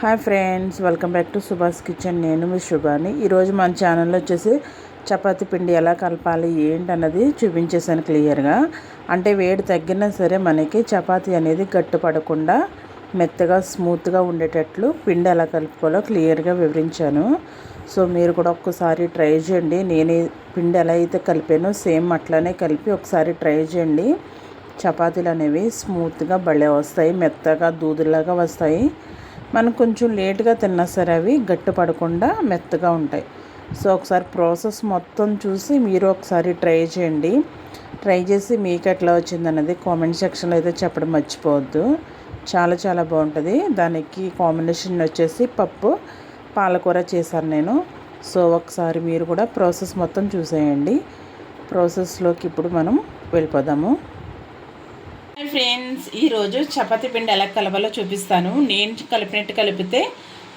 Hi friends welcome back to Subhash kitchen నేను మీ శుభాని ఈరోజు మన ఛానల్లో వచ్చేసి చపాతి పిండి ఎలా కలపాలి ఏంటి అన్నది చూపించేసాను క్లియర్గా అంటే వేడి తగ్గినా సరే మనకి చపాతి అనేది గట్టుపడకుండా మెత్తగా స్మూత్గా ఉండేటట్లు పిండి ఎలా కలుపుకోవాలో క్లియర్గా వివరించాను. సో మీరు కూడా ఒక్కసారి ట్రై చేయండి. నేను పిండి ఎలా అయితే కలిపానో సేమ్ అట్లానే కలిపి ఒకసారి ట్రై చేయండి. చపాతీలు అనేవి స్మూత్గా భలే వస్తాయి మెత్తగా దూదులాగా వస్తాయి. మనం కొంచెం లేట్గా తిన్నా సరే అవి గట్టి పడకుండా మెత్తగా ఉంటాయి. సో ఒకసారి ప్రాసెస్ మొత్తం చూసి మీరు ఒకసారి ట్రై చేయండి. ట్రై చేసి మీకు ఎట్లా వచ్చింది అన్నది కామెంట్ సెక్షన్లో అయితే చెప్పడం మర్చిపోవద్దు. చాలా చాలా బాగుంటుంది. దానికి కాంబినేషన్ వచ్చేసి పప్పు పాలకూర చేశాను నేను. సో ఒకసారి మీరు కూడా ప్రాసెస్ మొత్తం చూసేయండి. ప్రాసెస్లోకి ఇప్పుడు మనం వెళ్ళిపోదాము. హాయ్ ఫ్రెండ్స్ ఈరోజు చపాతీ పిండి ఎలా కలపాలో చూపిస్తాను. నేను కలిపినట్టు కలిపితే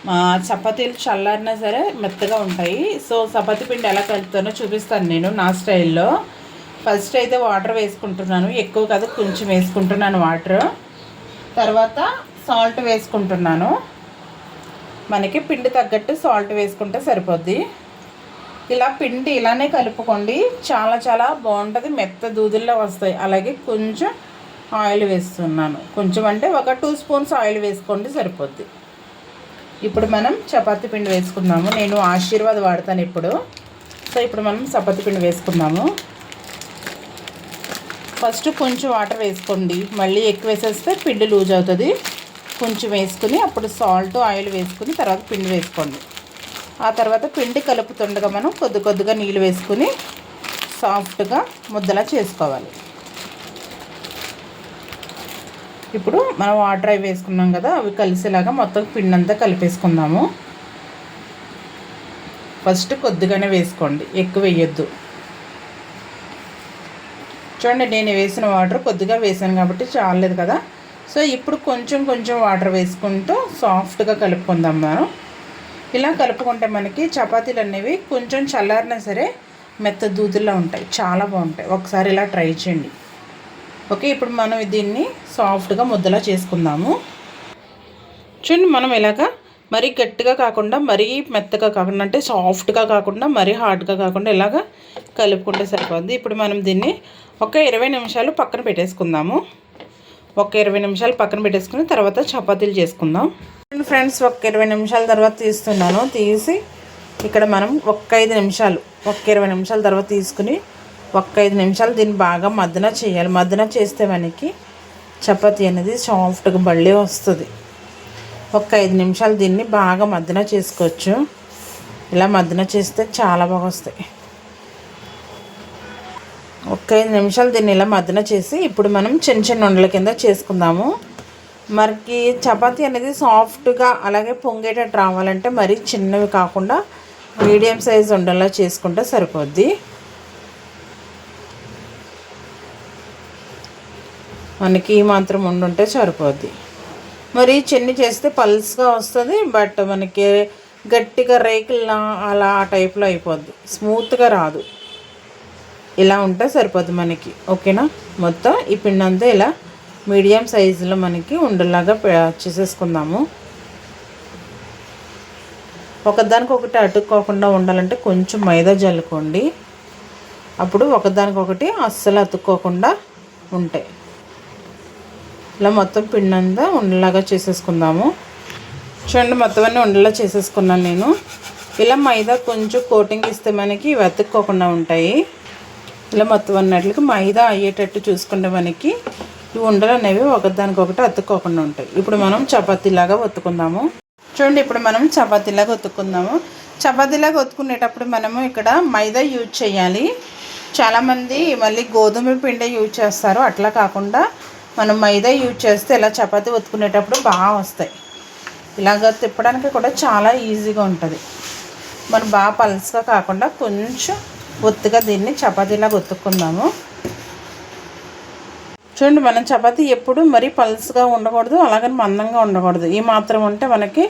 మా చపాతీలు చల్లారినా సరే మెత్తగా ఉంటాయి. సో చపాతీ పిండి ఎలా కలుపుతానో చూపిస్తాను నేను నా స్టైల్లో. ఫస్ట్ అయితే వాటర్ వేసుకుంటున్నాను. ఎక్కువ కాదు కొంచెం వేసుకుంటున్నాను వాటర్. తర్వాత సాల్ట్ వేసుకుంటున్నాను. మనకి పిండి తగ్గట్టు సాల్ట్ వేసుకుంటే సరిపోద్ది. ఇలా పిండి ఇలానే కలుపుకోండి. చాలా చాలా బాగుంటుంది. మెత్త దూదుల్లో వస్తాయి. అలాగే కొంచెం ఆయిల్ వేస్తున్నాను. కొంచెం అంటే ఒక టూ స్పూన్స్ ఆయిల్ వేసుకోండి సరిపోద్ది. ఇప్పుడు మనం చపాతి పిండి వేసుకుందాము. నేను ఆశీర్వాద్ వాడతాను ఇప్పుడు. సో ఇప్పుడు మనం చపాతి పిండి వేసుకుందాము. ఫస్ట్ కొంచెం వాటర్ వేసుకోండి. మళ్ళీ ఎక్కువ వేసేస్తే పిండి లూజ్ అవుతుంది. కొంచెం వేసుకుని అప్పుడు సాల్ట్ ఆయిల్ వేసుకుని తర్వాత పిండి వేసుకోండి. ఆ తర్వాత పిండి కలుపుతుండగా మనం కొద్ది కొద్దిగా నీళ్ళు వేసుకుని సాఫ్ట్గా ముద్దలా చేసుకోవాలి. ఇప్పుడు మనం వాటర్ అవి వేసుకున్నాం కదా అవి కలిసేలాగా మొత్తం పిండి అంతా కలిపేసుకుందాము. ఫస్ట్ కొద్దిగానే వేసుకోండి ఎక్కువ వేయొద్దు. చూడండి నేను వేసిన వాటర్ కొద్దిగా వేసాను కాబట్టి చాలేదు కదా. సో ఇప్పుడు కొంచెం కొంచెం వాటర్ వేసుకుంటూ సాఫ్ట్గా కలుపుకుందాం మనం. ఇలా కలుపుకుంటే మనకి చపాతీలు అనేవి కొంచెం చల్లారినా సరే మెత్త దూదుల్లో ఉంటాయి చాలా బాగుంటాయి. ఒకసారి ఇలా ట్రై చేయండి. ఓకే ఇప్పుడు మనం దీన్ని సాఫ్ట్గా ముద్దలా చేసుకుందాము. చూడండి మనం ఇలాగా మరీ గట్టిగా కాకుండా మరీ మెత్తగా కాకుండా అంటే సాఫ్ట్గా కాకుండా మరీ హార్డ్గా కాకుండా ఇలాగ కలుపుకుంటే సరిపోద్ది. ఇప్పుడు మనం దీన్ని ఒక ఇరవై నిమిషాలు పక్కన పెట్టేసుకుందాము. ఒక ఇరవై నిమిషాలు పక్కన పెట్టేసుకుని తర్వాత చపాతీలు చేసుకుందాం. ఫ్రెండ్స్ ఒక ఇరవై నిమిషాల తర్వాత తీస్తున్నాను. తీసి ఇక్కడ మనం ఒక్క ఐదు నిమిషాలు ఒక్క ఇరవై నిమిషాల తర్వాత తీసుకుని ఒక్క ఐదు నిమిషాలు దీన్ని బాగా మద్దన చేయాలి. మద్దన చేస్తే మనకి చపాతీ అనేది సాఫ్ట్గా బళ్ళీ వస్తుంది. ఒక ఐదు నిమిషాలు దీన్ని బాగా మద్దన చేసుకోవచ్చు. ఇలా మద్దన చేస్తే చాలా బాగా వస్తాయి. ఒక ఐదు నిమిషాలు దీన్ని ఇలా మద్దన చేసి ఇప్పుడు మనం చిన్న చిన్న ఉండల కింద చేసుకుందాము. మనకి చపాతీ అనేది సాఫ్ట్గా అలాగే పొంగేటట్టు రావాలంటే మరీ చిన్నవి కాకుండా మీడియం సైజ్ ఉండలా చేసుకుంటే సరిపోద్ది. మనకి ఈ మాత్రం ఉండుంటే సరిపోద్ది. మరి చిన్ని చేస్తే పల్స్గా వస్తుంది బట్ మనకి గట్టిగా రేకుల అలా ఆ టైప్లో అయిపోద్ది. స్మూత్గా రాదు. ఇలా ఉంటే సరిపోద్ది మనకి. ఓకేనా? మొత్తం ఈ పిండి అంతా ఇలా మీడియం సైజులో మనకి ఉండలాగా చేసేసుకుందాము. ఒకదానికొకటి అతుక్కోకుండా ఉండాలంటే కొంచెం మైదా జల్లుకోండి. అప్పుడు ఒకదానికొకటి అస్సలు అతుక్కోకుండా ఉంటాయి. ఇలా మొత్తం పిండి అంతా ఉండలాగా చేసేసుకుందాము. చూడండి మొత్తం అన్నీ ఉండలా చేసేసుకున్నాను నేను. ఇలా మైదా కొంచెం కోటింగ్ ఇస్తే మనకి వెతుక్కోకుండా ఉంటాయి. ఇలా మొత్తం అన్నట్లకి మైదా అయ్యేటట్టు చూసుకుంటే మనకి ఈ ఉండలు అనేవి ఒకదానికొకటి అతుక్కోకుండా ఉంటాయి. ఇప్పుడు మనం చపాతీలాగా ఒత్తుకుందాము. చూడండి ఇప్పుడు మనం చపాతీలాగా ఒత్తుకుందాము. చపాతీలాగా ఒత్తుకునేటప్పుడు మనము ఇక్కడ మైదా యూజ్ చేయాలి. చాలామంది మళ్ళీ గోధుమ పిండి యూజ్ చేస్తారు. అట్లా కాకుండా మనం మైదా యూజ్ చేస్తే ఇలా చపాతీ ఒత్తుకునేటప్పుడు బాగా వస్తాయి. ఇలాగ తిప్పడానికి కూడా చాలా ఈజీగా ఉంటుంది. మనం బాగా పల్స్గా కాకుండా కొంచెం ఒత్తుగా దీన్ని చపాతీలాగా ఒత్తుకుందాము. చూడండి మనం చపాతీ ఎప్పుడు మరీ పల్స్గా ఉండకూడదు అలాగని మందంగా ఉండకూడదు. ఈ మాత్రం ఉంటే మనకి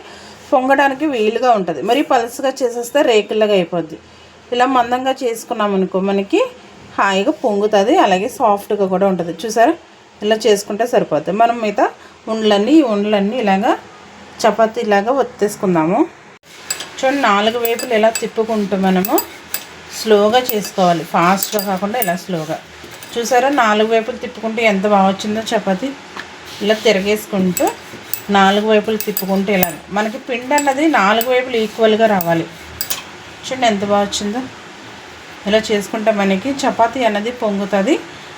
పొంగడానికి వీలుగా ఉంటుంది. మరీ పల్స్గా చేసేస్తే రేకుల్లాగా అయిపోద్ది. ఇలా మందంగా చేసుకున్నాం అనుకో మనకి హాయిగా పొంగుతుంది అలాగే సాఫ్ట్గా కూడా ఉంటుంది. చూసారా? ఇలా చేసుకుంటే సరిపోతుంది మనం మిగతా ఉండలన్నీ ఈ ఉండలన్నీ ఇలాగా వత్తేసుకుందాము ఒత్తేసుకుందాము. చూడండి నాలుగు వైపులు ఇలా తిప్పుకుంటూ మనము స్లోగా చేసుకోవాలి. ఫాస్ట్గా కాకుండా ఇలా స్లోగా. చూసారా నాలుగు వైపులు తిప్పుకుంటే ఎంత బాగా వచ్చిందో చపాతి? ఇలా తిరగేసుకుంటూ నాలుగు వైపులు తిప్పుకుంటూ ఇలా. మనకి పిండి అన్నది నాలుగు వైపులు ఈక్వల్గా రావాలి. చూడండి ఎంత బాగా వచ్చిందో. ఇలా చేసుకుంటే మనకి చపాతీ అన్నది పొంగుతుంది.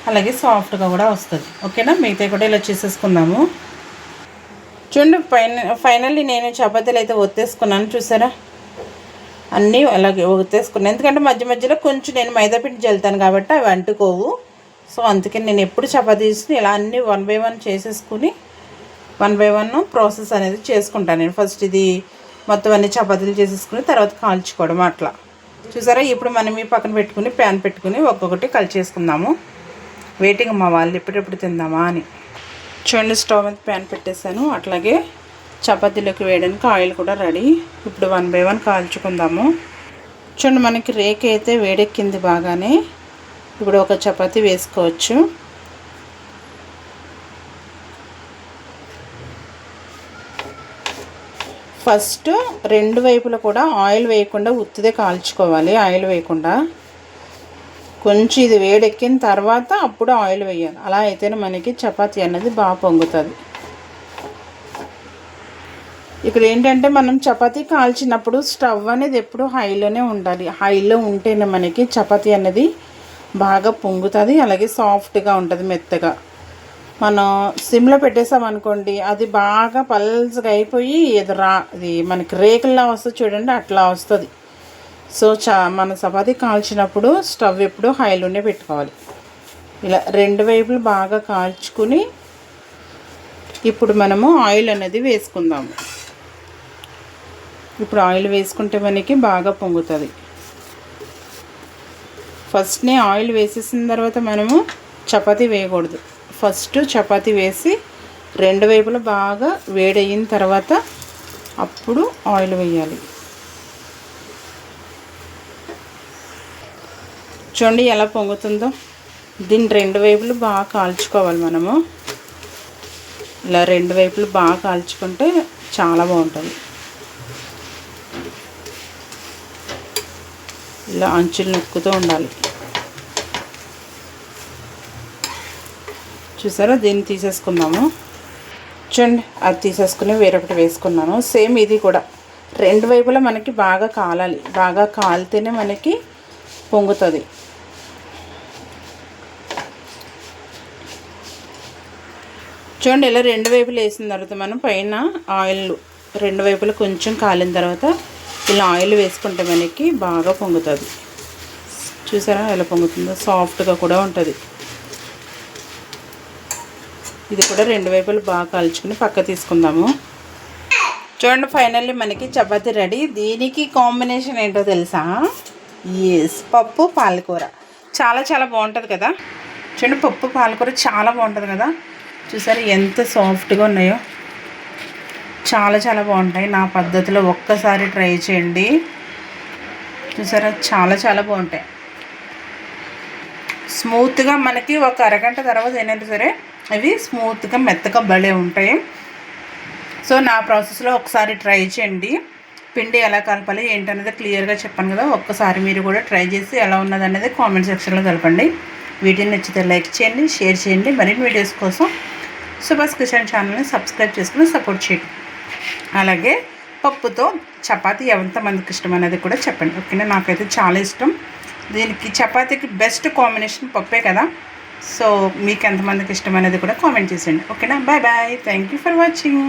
అలాగే సాఫ్ట్గా కూడా వస్తుంది. ఓకేనా? మిగతా కూడా ఇలా చేసేసుకుందాము. చూడండి ఫైన ఫైనల్లీ నేను చపాతీలు అయితే ఒత్తేసుకున్నాను చూసారా? అన్నీ అలాగే ఒత్తేసుకున్నాను. ఎందుకంటే మధ్య మధ్యలో కొంచెం నేను మైదాపిండి జల్లుతాను కాబట్టి అవి అంటుకోవు. సో అందుకని నేను ఎప్పుడు చపాతీ చేసి ఇలా అన్నీ వన్ బై వన్ చేసేసుకుని వన్ బై వన్ ప్రాసెస్ అనేది చేసుకుంటాను నేను. ఫస్ట్ ఇది మొత్తం అన్ని చపాతీలు చేసేసుకుని తర్వాత కాల్చుకోవడం అట్లా. చూసారా? ఇప్పుడు మనం ఈ పక్కన పెట్టుకుని ప్యాన్ పెట్టుకుని ఒక్కొక్కటి కలిచేసుకుందాము వెయిటింగ్ మా వాళ్ళు ఎప్పుడెప్పుడు తిందామా అని. చూడండి స్టవ్ మీద ప్యాన్ పెట్టేశాను. అట్లాగే చపాతీలోకి వేయడానికి ఆయిల్ కూడా రెడీ. ఇప్పుడు వన్ బై వన్ కాల్చుకుందాము. చూడండి మనకి రేక్ అయితే వేడెక్కింది బాగానే. ఇప్పుడు ఒక చపాతి వేసుకోవచ్చు. ఫస్ట్ రెండు వైపులా కూడా ఆయిల్ వేయకుండా ఉత్తిదే కాల్చుకోవాలి. ఆయిల్ వేయకుండా. కొంచెం ఇది వేడెక్కిన తర్వాత అప్పుడు ఆయిల్ వేయాలి. అలా అయితేనే మనకి చపాతి అనేది బాగా పొంగుతుంది. ఇక్కడ ఏంటంటే మనం చపాతీ కాల్చినప్పుడు స్టవ్ అనేది ఎప్పుడు హైలోనే ఉండాలి. హైలో ఉంటేనే మనకి చపాతీ అనేది బాగా పొంగుతుంది అలాగే సాఫ్ట్గా ఉంటుంది మెత్తగా. మనం సిమ్లో పెట్టేసామనుకోండి అది బాగా పల్స్గా అయిపోయి ఇది రా ఇది మనకి రేకుల్లా వస్తుంది చూడండి అట్లా వస్తుంది. సో చా మన చపాతీ కాల్చినప్పుడు స్టవ్ ఎప్పుడు హైలోనే పెట్టుకోవాలి. ఇలా రెండు వైపులు బాగా కాల్చుకుని ఇప్పుడు మనము ఆయిల్ అనేది వేసుకుందాము. ఇప్పుడు ఆయిల్ వేసుకుంటే మనకి బాగా పొంగుతుంది. ఫస్ట్నే ఆయిల్ వేసేసిన తర్వాత మనము చపాతీ వేయకూడదు. ఫస్ట్ చపాతీ వేసి రెండు వైపులా బాగా వేడయిన తర్వాత అప్పుడు ఆయిల్ వేయాలి. చూడండి ఎలా పొంగుతుందో. దీన్ని రెండు వైపులు బాగా కాల్చుకోవాలి మనము. ఇలా రెండు వైపులు బాగా కాల్చుకుంటే చాలా బాగుంటుంది. ఇలా అంచులు నొక్కుతూ ఉండాలి. చూసారా? దీన్ని తీసేసుకుందాము. చూడండి అది తీసేసుకుని వేరొకటి వేసుకున్నాను. సేమ్ ఇది కూడా. రెండు వైపులా మనకి బాగా కాలాలి. బాగా కాలితేనే మనకి పొంగుతుంది. చూడండి ఇలా రెండు వైపులు వేసిన తర్వాత మనం పైన ఆయిల్ రెండు వైపులు కొంచెం కాలిన తర్వాత ఇలా ఆయిల్ వేసుకుంటే మనకి బాగా పొంగుతుంది. చూసారా ఎలా పొంగుతుందో? సాఫ్ట్గా కూడా ఉంటుంది. ఇది కూడా రెండు వైపులు బాగా కాల్చుకుని పక్క తీసుకుందాము. చూడండి ఫైనల్లీ మనకి చపాతీ రెడీ. దీనికి కాంబినేషన్ ఏంటో తెలుసా? ఎస్ పప్పు పాలకూర. చాలా చాలా బాగుంటుంది కదా? చూడండి పప్పు పాలకూర చాలా బాగుంటుంది కదా? చూసారా ఎంత సాఫ్ట్గా ఉన్నాయో? చాలా చాలా బాగుంటాయి. నా పద్ధతిలో ఒక్కసారి ట్రై చేయండి. చూసారా? చాలా చాలా బాగుంటాయి. స్మూత్గా మనకి ఒక అరగంట తర్వాత ఏంటంటే సరే అవి స్మూత్గా మెత్తగా భలే ఉంటాయి. సో నా ప్రాసెస్లో ఒకసారి ట్రై చేయండి. పిండి ఎలా కలపాలి ఏంటనేది క్లియర్గా చెప్పాను కదా ఒక్కసారి మీరు కూడా ట్రై చేసి ఎలా ఉన్నది అనేది కామెంట్ సెక్షన్లో కలపండి వీడియో నచ్చితే లైక్ చేయండి షేర్ చేయండి. మరిన్ని వీడియోస్ కోసం సుభాష్ కిషన్ ఛానల్ని సబ్స్క్రైబ్ చేసుకుని సపోర్ట్ చేయండి. అలాగే పప్పుతో చపాతీ ఎంతమందికి ఇష్టం అనేది కూడా చెప్పండి. ఓకేనా? నాకైతే చాలా ఇష్టం. దీనికి చపాతీకి బెస్ట్ కాంబినేషన్ పప్పే కదా. సో మీకు ఎంతమందికి ఇష్టం అనేది కూడా కామెంట్ చేసేయండి. ఓకేనా? Bye bye. Thank you for watching.